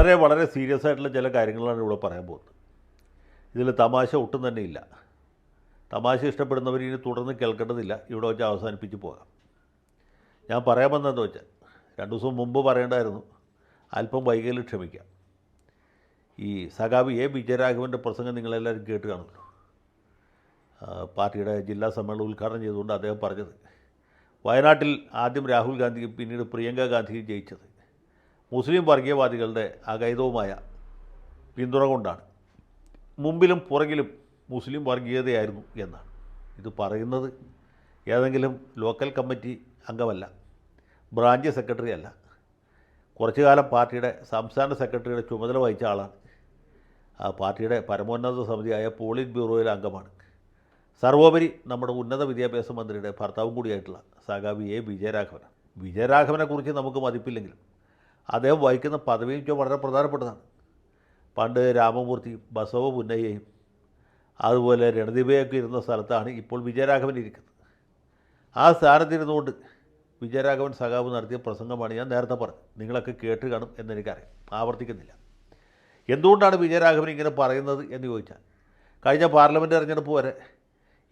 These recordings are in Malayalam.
വളരെ വളരെ സീരിയസ് ആയിട്ടുള്ള ചില കാര്യങ്ങളാണ് ഇവിടെ പറയാൻ പോകുന്നത്. ഇതിൽ തമാശ ഒട്ടും തന്നെ ഇല്ല. തമാശ ഇഷ്ടപ്പെടുന്നവർ ഇനി തുടർന്ന് കേൾക്കേണ്ടതില്ല. ഇവിടെ വെച്ച് അവസാനിപ്പിച്ച് പോകാം. ഞാൻ പറയാൻ വന്നതെന്ന് വെച്ചാൽ രണ്ട് ദിവസം മുമ്പ് പറയേണ്ടായിരുന്നു അല്പം വൈകൽ ക്ഷമിക്കാം. ഈ സഖാബി എ വിജയരാഘവന്റെ പ്രസംഗം നിങ്ങളെല്ലാവരും കേട്ട് കാണുമല്ലോ. പാർട്ടിയുടെ ജില്ലാ സമ്മേളനം ഉദ്ഘാടനം ചെയ്തുകൊണ്ട് അദ്ദേഹം പറഞ്ഞത് വയനാട്ടിൽ ആദ്യം രാഹുൽ ഗാന്ധിയും പിന്നീട് പ്രിയങ്ക ഗാന്ധിയും ജയിച്ചത്. മുസ്ലിം വർഗീയവാദികളുടെ അകൈതവുമായ പിന്തുണ കൊണ്ടാണ്. മുമ്പിലും പുറകിലും മുസ്ലിം വർഗീയതയായിരുന്നു എന്നാണ്. ഇത് പറയുന്നത് ഏതെങ്കിലും ലോക്കൽ കമ്മിറ്റി അംഗമല്ല ബ്രാഞ്ച് സെക്രട്ടറി അല്ല. കുറച്ചു കാലം പാർട്ടിയുടെ സംസ്ഥാന സെക്രട്ടറിയുടെ ചുമതല വഹിച്ച ആളാണ്. ആ പാർട്ടിയുടെ പരമോന്നത സമിതിയായ പോളിറ്റ് ബ്യൂറോയിലെ അംഗമാണ്. സർവോപരി നമ്മുടെ ഉന്നത വിദ്യാഭ്യാസ മന്ത്രിയുടെ ഭർത്താവും കൂടിയായിട്ടുള്ള സഖാവി എ വിജയരാഘവനാണ്. വിജയരാഘവനെക്കുറിച്ച് നമുക്ക് മതിപ്പില്ലെങ്കിലും അദ്ദേഹം വഹിക്കുന്ന പദവിയും വളരെ പ്രധാനപ്പെട്ടതാണ്. പണ്ട് രാമമൂർത്തിയും ബസവ പുന്നയ്യയും അതുപോലെ രണദീപയൊക്കെ ഇരുന്ന സ്ഥലത്താണ് ഇപ്പോൾ വിജയരാഘവൻ ഇരിക്കുന്നത്. ആ സ്ഥാനത്തിരുന്നുകൊണ്ട് വിജയരാഘവൻ സഖാവ് നടത്തിയ പ്രസംഗമാണ് ഞാൻ നേരത്തെ പറഞ്ഞത്. നിങ്ങളൊക്കെ കേട്ട് കാണും എന്നെനിക്കറിയാം. ആവർത്തിക്കുന്നില്ല. എന്തുകൊണ്ടാണ് വിജയരാഘവൻ ഇങ്ങനെ പറയുന്നത് എന്ന് ചോദിച്ചാൽ കഴിഞ്ഞ പാർലമെന്റ് തെരഞ്ഞെടുപ്പ് വരെ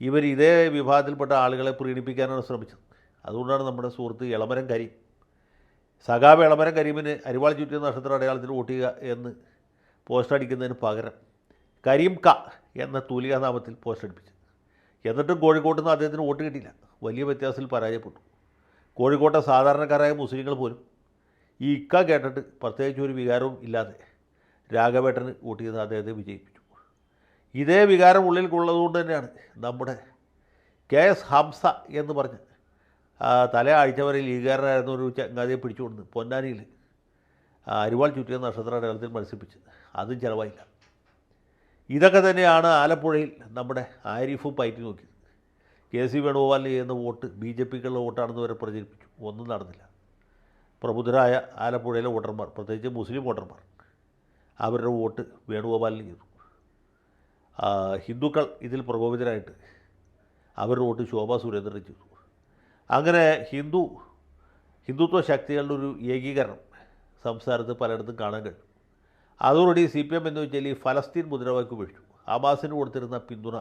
ഇവർ ഇതേ വിഭാഗത്തിൽപ്പെട്ട ആളുകളെ പ്രീണിപ്പിക്കാനാണ് ശ്രമിച്ചത്. അതുകൊണ്ടാണ് നമ്മുടെ സുഹൃത്ത് ഇളമരം കരീം സഖാവ് ഇളമരം കരീമിന് അരിവാൾ ചുറ്റിയ നക്ഷത്ര അടയാളത്തിൽ വോട്ട് ചെയ്യുക എന്ന് പോസ്റ്റ് അടിക്കുന്നതിന് പകരം കരീം ക എന്ന തൂലികാനാമത്തിൽ പോസ്റ്റ് അടിപ്പിച്ചു. എന്നിട്ടും കോഴിക്കോട്ട് നിന്ന് അദ്ദേഹത്തിന് വോട്ട് കിട്ടിയില്ല. വലിയ വ്യത്യാസത്തിൽ പരാജയപ്പെട്ടു. കോഴിക്കോട്ടെ സാധാരണക്കാരായ മുസ്ലിങ്ങൾ പോലും ഈ ഇക്ക കേട്ടിട്ട് പ്രത്യേകിച്ച് ഒരു വികാരവും ഇല്ലാതെ രാഘവേട്ടന് വോട്ട് ചെയ്ത് അദ്ദേഹത്തെ വിജയിപ്പിച്ചു. ഇതേ വികാരം ഉള്ളിൽ കൊള്ളതുകൊണ്ട് തന്നെയാണ് നമ്മുടെ കെ എസ് ഹംസ എന്ന് പറഞ്ഞ് തല ആഴ്ച വരെ ലീഗുകാരനായിരുന്ന ഒരു ചങ്ങാതിയെ പിടിച്ചുകൊണ്ട് പൊന്നാനിയിൽ. അരിവാൾ ചുറ്റിയ നക്ഷത്ര അടയാളത്തിൽ മത്സരിപ്പിച്ചത്. അതും ചിലവായില്ല. ഇതൊക്കെ തന്നെയാണ് ആലപ്പുഴയിൽ നമ്മുടെ ആരിഫും പയറ്റി നോക്കിയത്. കെ സി വേണുഗോപാലിന് ചെയ്യുന്ന വോട്ട് ബി ജെ പിക്കുള്ള വോട്ടാണെന്ന് വരെ പ്രചരിപ്പിച്ചു. ഒന്നും നടന്നില്ല. പ്രബുദ്ധരായ ആലപ്പുഴയിലെ വോട്ടർമാർ പ്രത്യേകിച്ച് മുസ്ലിം വോട്ടർമാർ അവരുടെ വോട്ട് വേണുഗോപാലിന് ചെയ്തു. ഹിന്ദുക്കൾ ഇതിൽ പ്രകോപിതരായിട്ട് അവരുടെ വോട്ട് ശോഭാ സുരേന്ദ്രൻ ചെയ്തു. അങ്ങനെ ഹിന്ദു ഹിന്ദുത്വ ശക്തികളുടെ ഒരു ഏകീകരണം സംസ്ഥാനത്ത് പലയിടത്തും കാണാൻ കഴിയും. അതോടുകൂടി സി പി എം എന്ന് വെച്ചാൽ ഈ ഫലസ്തീൻ മുദ്രാവാക്യം ഉപേക്ഷിച്ചു ഹമാസിന് കൊടുത്തിരുന്ന പിന്തുണ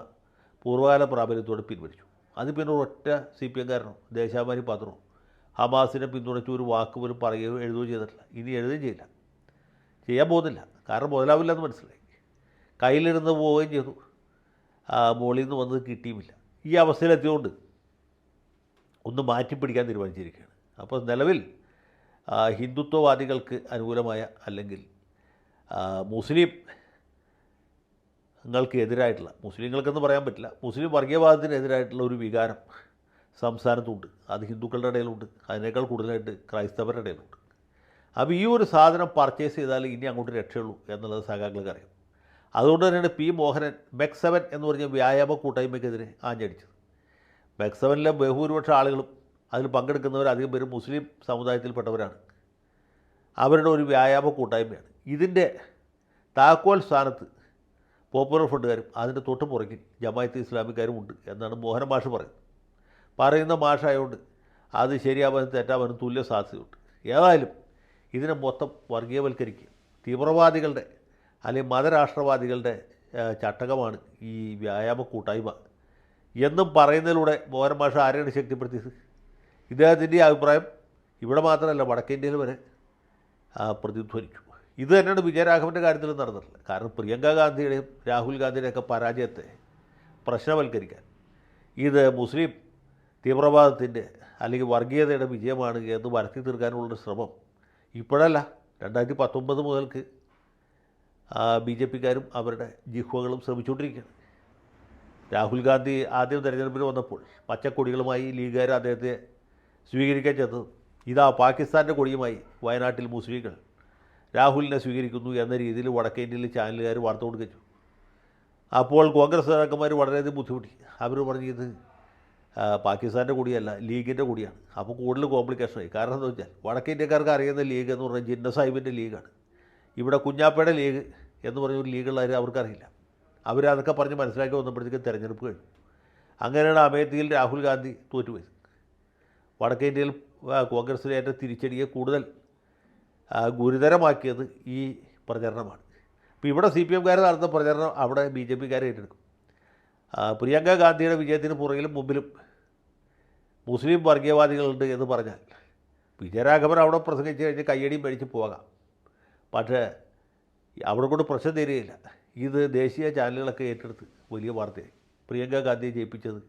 പൂർവകാല പ്രാബല്യത്തോടെ പിൻവലിച്ചു. അത് പിന്നെ ഒറ്റ സി പി എം കാരനും ദേശാമാരി പാത്രമോ ഹമാസിനെ പിന്തുണച്ച് ഒരു വാക്ക് പോലും പറയുകയോ എഴുതുകയോ ചെയ്തിട്ടില്ല. ഇനി എഴുതുകയും ചെയ്യില്ല. ചെയ്യാൻ പോകുന്നില്ല. കാരണം മുതലാവില്ല എന്ന് മനസ്സിലായി. കയ്യിലിരുന്ന് പോവുകയും ചെയ്തു. മുകളിൽ നിന്ന് വന്നത് കിട്ടിയുമില്ല. ഈ അവസ്ഥയിലെത്തിയതുകൊണ്ട് ഒന്ന് മാറ്റിപ്പിടിക്കാൻ തീരുമാനിച്ചിരിക്കുകയാണ്. അപ്പോൾ നിലവിൽ ഹിന്ദുത്വവാദികൾക്ക് അനുകൂലമായ അല്ലെങ്കിൽ മുസ്ലിംങ്ങൾക്ക് മുസ്ലിം ങ്ങൾക്ക് എതിരായിട്ടുള്ള മുസ്ലിങ്ങൾക്കെന്ന് പറയാൻ പറ്റില്ല മുസ്ലിം വർഗീയവാദത്തിനെതിരായിട്ടുള്ള ഒരു വികാരം സംസ്ഥാനത്തുണ്ട്. അത് ഹിന്ദുക്കളുടെ ഇടയിലുണ്ട്. അതിനേക്കാൾ കൂടുതലായിട്ട് ക്രൈസ്തവരുടെ ഇടയിലുണ്ട്. അപ്പോൾ ഈ ഒരു സാധനം പർച്ചേസ് ചെയ്താൽ ഇനി അങ്ങോട്ട് രക്ഷയുള്ളൂ എന്നുള്ളത് സഖാക്കൾക്ക് അറിയാം. അതുകൊണ്ട് തന്നെയാണ് പി മോഹനൻ മെക് സെവൻ എന്ന് പറഞ്ഞ വ്യായാമ കൂട്ടായ്മയ്ക്കെതിരെ ആഞ്ഞടിച്ചത്. മെക് സെവനിലെ ബഹുഭൂരിപക്ഷ ആളുകളും അതിൽ പങ്കെടുക്കുന്നവർ അധികം പേരും മുസ്ലിം സമുദായത്തിൽപ്പെട്ടവരാണ്. അവരുടെ ഒരു വ്യായാമ കൂട്ടായ്മയാണ്. ഇതിന്റെ താക്കോൽ സ്ഥാനത്ത് പോപ്പുലർ ഫ്രണ്ടുകാരും അതിന്റെ തൊട്ട് പുറകിൽ ജമായത്ത് ഇസ്ലാമിക്കാരും ഉണ്ട് എന്നാണ് മോഹൻ മാഷ് പറയുന്നത്. പറയുന്ന മാഷായതുകൊണ്ട് അത് ശരിയാവാനും തെറ്റാവാനും തുല്യ സാധ്യതയുണ്ട്. ഏതായാലും ഇതിനെ മൊത്തം വർഗീയവൽക്കരിക്കുക. തീവ്രവാദികളുടെ അല്ലെങ്കിൽ മതരാഷ്ട്രവാദികളുടെ ചട്ടകമാണ് ഈ വ്യായാമ കൂട്ടായ്മ എന്നും പറയുന്നതിലൂടെ മോഹൻ ഭാഷ ആരെയാണ് ശക്തിപ്പെടുത്തിയത്? ഇദ്ദേഹത്തിന്റെ അഭിപ്രായം ഇവിടെ മാത്രമല്ല വടക്കേന്ത്യയിൽ വരെ പ്രതിധ്വനിച്ചു ഇത് തന്നെയാണ് വിജയരാഘവന്റെ കാര്യത്തിൽ നടന്നിട്ടുള്ളത്. കാരണം പ്രിയങ്ക ഗാന്ധിയുടെയും രാഹുൽ ഗാന്ധിയുടെയൊക്കെ പരാജയത്തെ പ്രശ്നവൽക്കരിക്കാൻ ഇത് മുസ്ലിം തീവ്രവാദത്തിന്റെ അല്ലെങ്കിൽ വർഗീയതയുടെ വിജയമാണ് എന്ന് വരുത്തി തീർക്കാനുള്ളൊരു ശ്രമം ഇപ്പോഴല്ല. രണ്ടായിരത്തി പത്തൊമ്പത് മുതൽക്ക് ബി ജെ പിക്കാരും അവരുടെ ജിഹ്വകളും ശ്രമിച്ചുകൊണ്ടിരിക്കുകയാണ്. രാഹുൽ ഗാന്ധി ആദ്യം തെരഞ്ഞെടുപ്പിന് വന്നപ്പോൾ പച്ചക്കൊടികളുമായി ലീഗുകാർ അദ്ദേഹത്തെ സ്വീകരിക്കാൻ ചെന്നത്. ഇതാ പാകിസ്ഥാന്റെ കൊടിയുമായി വയനാട്ടിൽ മുസ്ലിങ്ങൾ രാഹുലിനെ സ്വീകരിക്കുന്നു എന്ന രീതിയിൽ വടക്കേ ഇന്ത്യയിൽ ചാനലുകാർ വാർത്ത കൊടുക്കിച്ചു. അപ്പോൾ കോൺഗ്രസ് നേതാക്കന്മാർ വളരെയധികം ബുദ്ധിമുട്ടി. അവർ പറഞ്ഞു ഇത് പാകിസ്ഥാന്റെ കൂടിയല്ല ലീഗിന്റെ കൂടിയാണ്. അപ്പോൾ കൂടുതൽ കോംപ്ലിക്കേഷനായി. കാരണം എന്താ വെച്ചാൽ വടക്കേ ഇന്ത്യക്കാർക്ക് അറിയുന്ന ലീഗ് എന്ന് പറഞ്ഞാൽ ജിന്ന സാഹിബിന്റെ ലീഗാണ്. ഇവിടെ കുഞ്ഞാപ്പയുടെ ലീഗ് എന്ന് പറഞ്ഞ ഒരു ലീഗുള്ള അവർക്കറിയില്ല. അവരതൊക്കെ പറഞ്ഞ് മനസ്സിലാക്കി വന്നപ്പോഴത്തേക്കും തിരഞ്ഞെടുപ്പ് കഴിഞ്ഞു. അങ്ങനെയാണ് അമേത്തിയിൽ രാഹുൽ ഗാന്ധി തോറ്റുപോയത്. വടക്കേ ഇന്ത്യയിൽ ഏറ്റവും തിരിച്ചടിയെ കൂടുതൽ ഗുരുതരമാക്കിയത് ഈ പ്രചരണമാണ്. ഇപ്പോൾ ഇവിടെ സി പി എംകാർ നടത്തുന്ന പ്രചരണം അവിടെ ബി ജെ പിക്കാർ ഏറ്റെടുക്കും. പ്രിയങ്ക ഗാന്ധിയുടെ വിജയത്തിന് പുറകിലും മുമ്പിലും മുസ്ലിം വർഗീയവാദികളുണ്ട് എന്ന് പറഞ്ഞാൽ വിജയരാഘവൻ അവിടെ പ്രസംഗിച്ച് കഴിഞ്ഞ് കയ്യടിയും മേടിച്ച് പോകാം. പക്ഷേ അവിടെ കൊണ്ട് പ്രശ്നം തീരുകയില്ല. ഇത് ദേശീയ ചാനലുകളൊക്കെ ഏറ്റെടുത്ത് വലിയ വാർത്തയായി. പ്രിയങ്ക ഗാന്ധിയെ ജയിപ്പിച്ചത്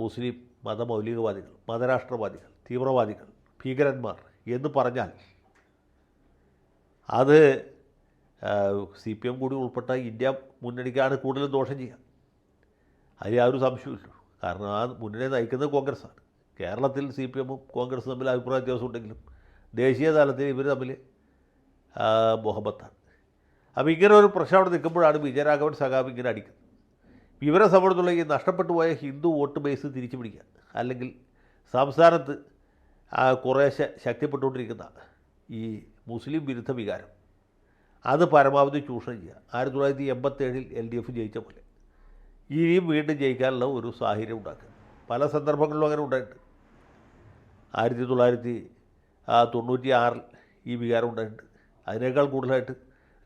മുസ്ലിം മതമൗലികവാദികൾ മതരാഷ്ട്രവാദികൾ തീവ്രവാദികൾ ഭീകരന്മാർ എന്ന് പറഞ്ഞാൽ അത് സി പി എം കൂടി ഉൾപ്പെട്ട ഇന്ത്യ മുന്നണിക്കാണ് കൂടുതലും ദോഷം ചെയ്യുക അതിൽ ആ ഒരു സംശയമില്ല കാരണം ആ മുന്നണിയെ നയിക്കുന്നത് കോൺഗ്രസ്സാണ്. കേരളത്തിൽ സി പി എമ്മും കോൺഗ്രസും തമ്മിൽ അഭിപ്രായ വ്യത്യാസം ഉണ്ടെങ്കിലും ദേശീയ തലത്തിൽ ഇവർ തമ്മിൽ മുഹബത്താണ്. അപ്പോൾ ഇങ്ങനെ ഒരു പ്രശ്നം അവിടെ നിൽക്കുമ്പോഴാണ് വിജയരാഘവൻ സഖാബ് ഇങ്ങനെ അടിക്കുന്നത്. ഇവരെ സംബന്ധിച്ചുള്ള ഈ നഷ്ടപ്പെട്ടു പോയ ഹിന്ദു വോട്ട് ബേസ് തിരിച്ചു പിടിക്കുക അല്ലെങ്കിൽ സംസ്ഥാനത്ത് കുറേശ്ശെ ശക്തിപ്പെട്ടുകൊണ്ടിരിക്കുന്ന ഈ മുസ്ലിം വിരുദ്ധ വികാരം അത് പരമാവധി ചൂഷണം ചെയ്യുക. ആയിരത്തി തൊള്ളായിരത്തി എൺപത്തേഴിൽ എൽ ഡി എഫ് ജയിച്ച പോലെ ഇനിയും വീണ്ടും ജയിക്കാനുള്ള ഒരു സാഹചര്യം ഉണ്ടാക്കുക. പല സന്ദർഭങ്ങളിലും അങ്ങനെ ഉണ്ടായിട്ടുണ്ട്. ആയിരത്തി തൊള്ളായിരത്തി തൊണ്ണൂറ്റി ആറിൽ ഈ വികാരം ഉണ്ടായിട്ടുണ്ട്. അതിനേക്കാൾ കൂടുതലായിട്ട്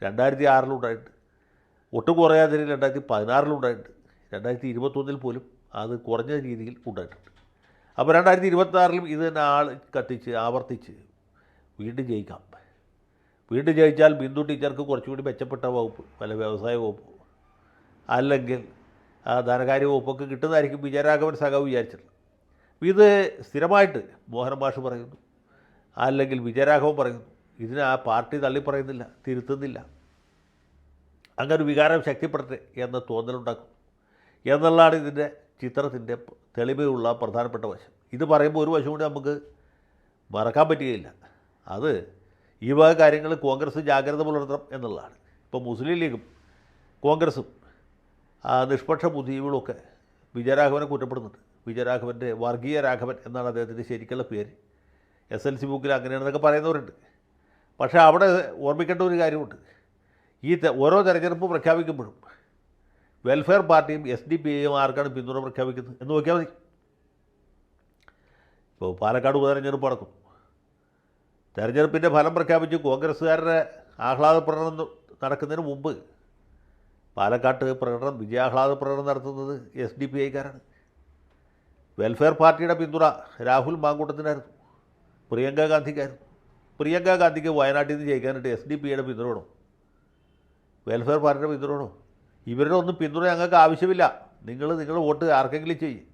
രണ്ടായിരത്തി ആറിലുണ്ടായിട്ടുണ്ട് ഒട്ടും കുറയാതെ രണ്ടായിരത്തി പതിനാറിലുണ്ടായിട്ടുണ്ട് രണ്ടായിരത്തി ഇരുപത്തൊന്നിൽ പോലും അത് കുറഞ്ഞ രീതിയിൽ ഉണ്ടായിട്ടുണ്ട്. അപ്പോൾ രണ്ടായിരത്തി ഇരുപത്താറിലും ഇത് തന്നെ ആൾ കത്തിച്ച് ആവർത്തിച്ച് വീണ്ടും ജയിക്കാം. വീണ്ടും ജയിച്ചാൽ ബിന്ദു ടീച്ചർക്ക് കുറച്ചുകൂടി മെച്ചപ്പെട്ട വകുപ്പ് വല്ല വ്യവസായ വകുപ്പ്. അല്ലെങ്കിൽ ധനകാര്യ വകുപ്പൊക്കെ കിട്ടുന്നതായിരിക്കും വിജയരാഘവൻ സഖാവ് വിചാരിച്ചിട്ടുള്ളത്. ഇത് സ്ഥിരമായിട്ട് മോഹൻ മാഷ് പറയുന്നു. അല്ലെങ്കിൽ വിജയരാഘവൻ പറയുന്നു. ഇതിനെ ആ പാർട്ടി തള്ളിപ്പറയുന്നില്ല തിരുത്തുന്നില്ല. അങ്ങനെ ഒരു വികാരം ശക്തിപ്പെടട്ടെ എന്ന തോന്നലുണ്ടാക്കും. എന്നുള്ളതാണ് ഇതിന്റെ ചിത്രത്തിന്റെ തെളിവുള്ള പ്രധാനപ്പെട്ട വശം. ഇത് പറയുമ്പോൾ ഒരു വശം കൂടി നമുക്ക് മറക്കാൻ പറ്റുകയില്ല. അത് ഈ വക കാര്യങ്ങൾ കോൺഗ്രസ് ജാഗ്രത പുലർത്തണം എന്നുള്ളതാണ്. ഇപ്പോൾ മുസ്ലിം ലീഗും കോൺഗ്രസും നിഷ്പക്ഷ ബുദ്ധിജീവികളൊക്കെ വിജയരാഘവനെ കുറ്റപ്പെടുന്നുണ്ട് വിജയരാഘവന്റെ വർഗീയ രാഘവൻ എന്നാണ് അദ്ദേഹത്തിന്റെ ശരിക്കുള്ള പേര്. എസ് എൽ സി ബുക്കിൽ അങ്ങനെയാണെന്നൊക്കെ പറയുന്നവരുണ്ട്. പക്ഷേ അവിടെ ഓർമ്മിക്കേണ്ട ഒരു കാര്യമുണ്ട്. ഈ ഓരോ തെരഞ്ഞെടുപ്പ് പ്രഖ്യാപിക്കുമ്പോഴും വെൽഫെയർ പാർട്ടിയും എസ് ഡി പി ഐയും ആർക്കാണ് പിന്തുണ പ്രഖ്യാപിക്കുന്നത് എന്ന് നോക്കിയാൽ മതി. ഇപ്പോൾ പാലക്കാട് ഉപതെരഞ്ഞെടുപ്പ് നടക്കും തെരഞ്ഞെടുപ്പിന്റെ ഫലം പ്രഖ്യാപിച്ച് കോൺഗ്രസ്സുകാരുടെ ആഹ്ലാദ പ്രകടനം നടക്കുന്നതിന് മുമ്പ് പാലക്കാട്ട് പ്രകടനം വിജയാഹ്ലാദ പ്രകടനം നടത്തുന്നത് എസ് ഡി പി ഐക്കാരാണ്. വെൽഫെയർ പാർട്ടിയുടെ പിന്തുണ രാഹുൽ മാങ്കൂട്ടത്തിനായിരുന്നു. പ്രിയങ്ക ഗാന്ധിക്കായിരുന്നു. പ്രിയങ്ക ഗാന്ധിക്ക് വയനാട്ടിൽ നിന്ന് ജയിക്കാനായിട്ട് എസ് ഡി പി യുടെ പിന്തുണ വെൽഫെയർ പാർട്ടിയുടെ പിന്തുണ ഇവരുടെ ഒന്നും പിന്തുണ ഞങ്ങൾക്ക് ആവശ്യമില്ല. നിങ്ങൾ നിങ്ങൾ വോട്ട് ആർക്കെങ്കിലും ചെയ്യും.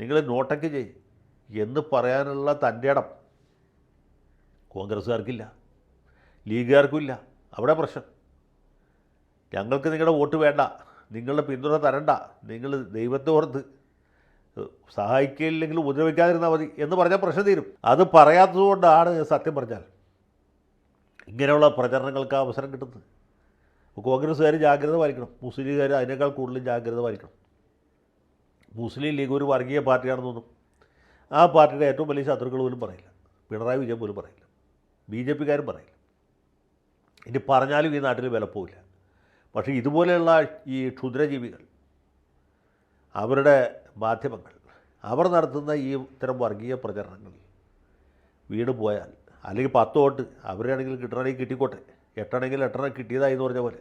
നിങ്ങൾ നോട്ടൊക്കെ ചെയ്യും. എന്ന് പറയാനുള്ള തന്റെ ഇടം കോൺഗ്രസ്സുകാർക്കില്ല. ലീഗുകാർക്കും ഇല്ല അവിടെ പ്രശ്നം. ഞങ്ങൾക്ക് നിങ്ങളുടെ വോട്ട് വേണ്ട. നിങ്ങളുടെ പിന്തുണ തരണ്ട. നിങ്ങൾ ദൈവത്തെ ഓർത്ത് സഹായിക്കില്ലെങ്കിൽ ഉപദ്രവിക്കാതിരുന്നാൽ മതി എന്ന് പറഞ്ഞാൽ പ്രശ്നം തീരും. അത് പറയാത്തതുകൊണ്ടാണ് സത്യം പറഞ്ഞാൽ ഇങ്ങനെയുള്ള പ്രചരണങ്ങൾക്ക് അവസരം കിട്ടുന്നത്. കോൺഗ്രസ്സുകാർ ജാഗ്രത പാലിക്കണം. മുസ്ലിം ലീഗുകാർ അതിനേക്കാൾ കൂടുതൽ ജാഗ്രത പാലിക്കണം. മുസ്ലിം ലീഗ് ഒരു വർഗീയ പാർട്ടിയാണെന്നൊന്നും ആ പാർട്ടിയുടെ ഏറ്റവും വലിയ ശത്രുക്കൾ പോലും പറയില്ല. പിണറായി വിജയൻ പോലും പറയില്ല. ബി ജെ പിക്കാരും പറയില്ല. ഇനി പറഞ്ഞാലും ഈ നാട്ടിൽ വിലപ്പോവില്ല പക്ഷേ ഇതുപോലെയുള്ള ഈ ക്ഷുദ്രജീവികൾ അവരുടെ മാധ്യമങ്ങൾ. അവർ നടത്തുന്ന ഈ ഇത്തരം വർഗീയ പ്രചരണങ്ങൾ വീട് പോയാൽ അല്ലെങ്കിൽ പത്ത് വോട്ട് അവരാണെങ്കിൽ കിട്ടണമെങ്കിൽ കിട്ടിക്കോട്ടെ എട്ടാണെങ്കിൽ എട്ടെണ്ണം കിട്ടിയതായി എന്ന് പറഞ്ഞ പോലെ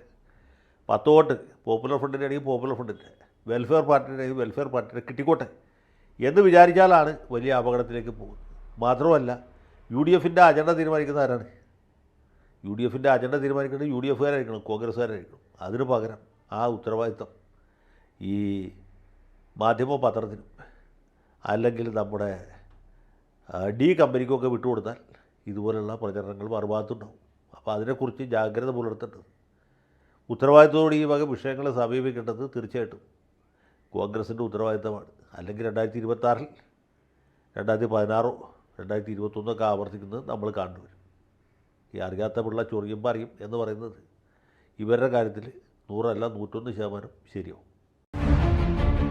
പത്ത് വോട്ട് പോപ്പുലർ ഫ്രണ്ടിന്റെ ആണെങ്കിൽ പോപ്പുലർ ഫ്രണ്ടിന്റെ വെൽഫെയർ പാർട്ടിയുടെ ആണെങ്കിൽ വെൽഫെയർ പാർട്ടിയുടെ കിട്ടിക്കോട്ടെ എന്ന് വിചാരിച്ചാലാണ് വലിയ അപകടത്തിലേക്ക് പോകുന്നത്. മാത്രമല്ല യു ഡി എഫിന്റെ അജണ്ട തീരുമാനിക്കുന്ന ആരാണ്? യു ഡി എഫിന്റെ അജണ്ട തീരുമാനിക്കുന്നത് യു ഡി എഫുകാരായിരിക്കണം കോൺഗ്രസ്സുകാരായിരിക്കണം. അതിന് പകരം ആ ഉത്തരവാദിത്തം ഈ മാധ്യമ പത്രത്തിനും അല്ലെങ്കിൽ നമ്മുടെ ഡി കമ്പനിക്കൊക്കെ വിട്ടുകൊടുത്താൽ ഇതുപോലുള്ള പ്രചരണങ്ങൾ മറുഭാഗത്തുണ്ടാവും. അപ്പോൾ അതിനെക്കുറിച്ച് ജാഗ്രത പുലർത്തേണ്ടത് ഉത്തരവാദിത്തത്തോടെ ഈ വക വിഷയങ്ങളെ സമീപിക്കേണ്ടത് തീർച്ചയായിട്ടും കോൺഗ്രസിന്റെ ഉത്തരവാദിത്തമാണ്. അല്ലെങ്കിൽ രണ്ടായിരത്തി ഇരുപത്താറിൽ രണ്ടായിരത്തി പതിനാറോ രണ്ടായിരത്തി ഇരുപത്തൊന്നൊക്കെ ആവർത്തിക്കുന്നത് നമ്മൾ കണ്ടുവരും ഈ അറിയാത്ത പിള്ള ചൊറിയുമ്പോൾ അറിയും എന്ന് പറയുന്നത് ഇവരുടെ കാര്യത്തിൽ നൂറല്ല നൂറ്റൊന്ന് ശതമാനം ശരിയാവും.